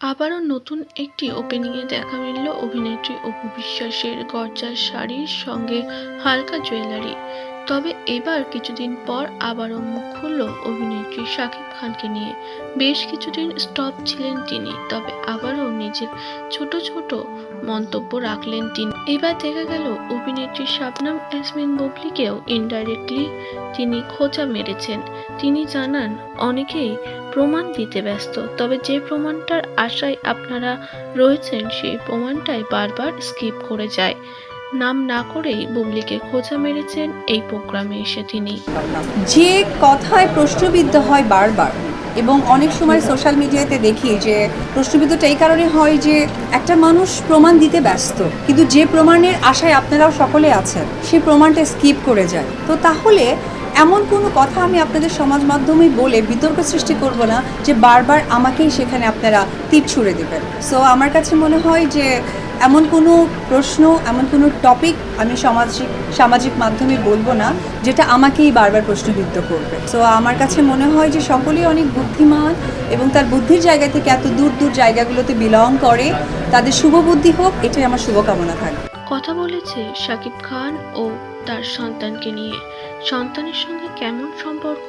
আবারও নতুন একটি ওপেনিংয়ে দেখা মিলল অভিনেত্রী অপু বিশ্বাসের গর্জার শাড়ির সঙ্গে হালকা জুয়েলারি তবে এবার কিছুদিন পর আবারও মুখ খুলল অভিনেত্রী শাকিব খানকে নিয়ে। বেশ কিছুদিন স্টপ ছিলেন তিনি, তবে আবারও নিজের ছোট ছোট মন্তব্য রাখলেন তিনি। এবার দেখা গেল অভিনেত্রী শাবনাম ইয়াসমিন বুবলিকেও ইনডাইরেক্টলি তিনি খোঁচা মেরেছেন। তিনি জানান, অনেকেই প্রমাণ দিতে ব্যস্ত, তবে যে প্রমাণটার আশায় আপনারা রয়েছেন সেই প্রমাণটাই বারবার স্কিপ করে যায়। নাম না করেই বুবলিকে খোঁচা মেরেছেন এই প্রোগ্রামে এসে তিনি। যে কথায় প্রশ্নবিদ্ধ হয় বারবার এবং অনেক সময় সোশ্যাল মিডিয়াতে দেখি যে প্রশ্নবিদ্ধটা এই কারণে হয় যে একটা মানুষ প্রমাণ দিতে ব্যস্ত, কিন্তু যে প্রমাণের আশায় আপনারাও সকলে আছেন সেই প্রমাণটা স্কিপ করে যায়। তো তাহলে এমন কোনো কথা আমি আপনাদের সমাজ মাধ্যমে বলে বিতর্ক সৃষ্টি করব না যে বারবার আমাকেই সেখানে আপনারা তীর ছুঁড়ে দেবেন। সো আমার কাছে মনে হয় যে এমন কোনো প্রশ্ন, এমন কোনো টপিক আমি সামাজিক সামাজিক মাধ্যমে বলব না, যেটা আমাকেই বারবার প্রশ্নবিদ্ধ করবে। সো আমার কাছে মনে হয় যে সকলেই অনেক বুদ্ধিমান এবং তার বুদ্ধির জায়গা থেকে এত দূর দূর জায়গাগুলোতে বিলং করে, তাদের শুভ বুদ্ধি হোক, এটাই আমার শুভকামনা থাকবে। কথা বলেছে শাকিব খান ও তার সন্তানকে নিয়ে। সন্তানের সঙ্গে কেমন সম্পর্ক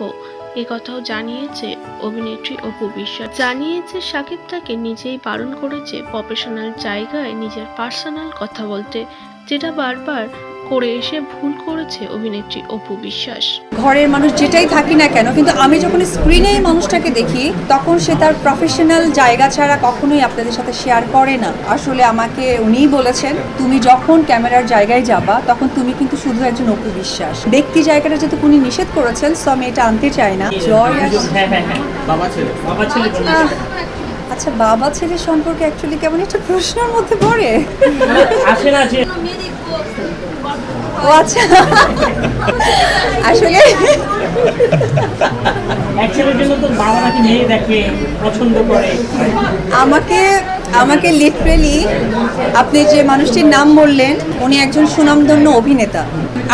কথাও জানিয়েছে অভিনেত্রী অপু বিশ্বাস। জানিয়েছে সাকিব তাকে নিজেই বারণ করেছে প্রফেশনাল জায়গায় নিজের পার্সোনাল কথা বলতে। যেটা বারবার করে এসে ভুল করেছে অভিনেত্রী অপু বিশ্বাস। ঘরের মানুষ যেটাই থাকি না কেন কিন্তু আমি যখন স্ক্রিনে এই মানুষটাকে দেখি তখন সে তার প্রফেশনাল জায়গা ছাড়া কখনোই আপনাদের সাথে শেয়ার করে না। আসলে আমাকে উনিই বলেছেন তুমি যখন ক্যামেরার জায়গায় যাবা তখন তুমি কিন্তু শুধু একজন অপু বিশ্বাস। ব্যক্তি জায়গাটা যেহেতু উনি নিষেধ করেছেন সো আমি এটা আনতে চাই না। জয় হ্যাঁ হ্যাঁ হ্যাঁ বাবা ছেলে বাবা ছেলে আচ্ছা বাবা ছেলে সম্পর্কে অ্যাকচুয়ালি কেমন একটা প্রশ্নের মধ্যে পড়ে? আসে না যে ও আচ্ছা। আসলে অ্যাকচুয়ালি ছেলের তো বাবা নাকি মেয়ে দেখে পছন্দ করে। আমাকে আমাকে লিটারেলি আপনি যে মানুষটির নাম বললেন, উনি একজন সুনামধন্য অভিনেতা।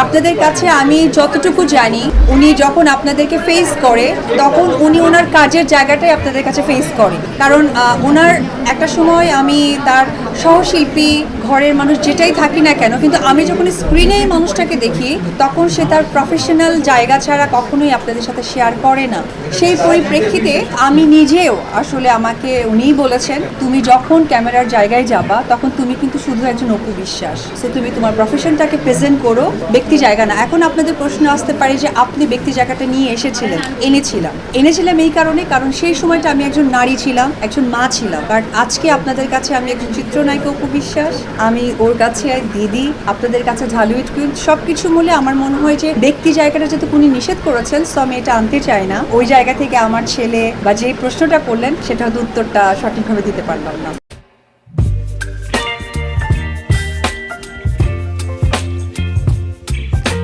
আপনাদের কাছে আমি যতটুকু জানি, উনি যখন আপনাদেরকে ফেস করে, তখন উনি ওনার কাজের জায়গাটাই আপনাদের কাছে ফেস করে। কারণ ওনার একটা সময় আমি তার সহশিল্পী ঘরের মানুষ যেটাই থাকি না কেন, কিন্তু আমি যখন স্ক্রিনে এই মানুষটাকে দেখি, তখন সে তার প্রফেশনাল জায়গা ছাড়া কখনোই আপনাদের সাথে শেয়ার করে না। সেই পরিপ্রেক্ষিতে আমি নিজেও, আসলে আমাকে উনিই বলেছেন, তুমি যখন ক্যামেরার জায়গায় যাবা, তখন তুমি কিন্তু শুধু একজন অপু বিশ্বাস। সো তুমি তোমার প্রফেশনটাকে প্রেজেন্ট করো, ব্যক্তি জায়গা না। এখন আপনাদের প্রশ্ন আসতে পারে যে, আপনি ব্যক্তি জায়গাটা নিয়ে এসেছিলেন? এনেছিলাম। এনেছিলাম এই কারণে, কারণ সেই সময়টা আমি একজন নারী ছিলাম, একজন মা ছিলাম। বাট আজকে আপনাদের কাছে আমি একজন চিত্রনায়িকা অপু বিশ্বাস। আমি ওর কাছে, দিদি, আপনাদের কাছে ঝালুইট কুইট সব কিছু মূলে আমার মনে হয় যে ব্যক্তি জায়গাটা যেহেতু উনি নিষেধ করেছেন সো আমি এটা আনতে চাই না। ওই জায়গা থেকে আমার ছেলে বা যে প্রশ্নটা করলেন সেটা হয়তো উত্তরটা সঠিকভাবে দিতে পারলাম না।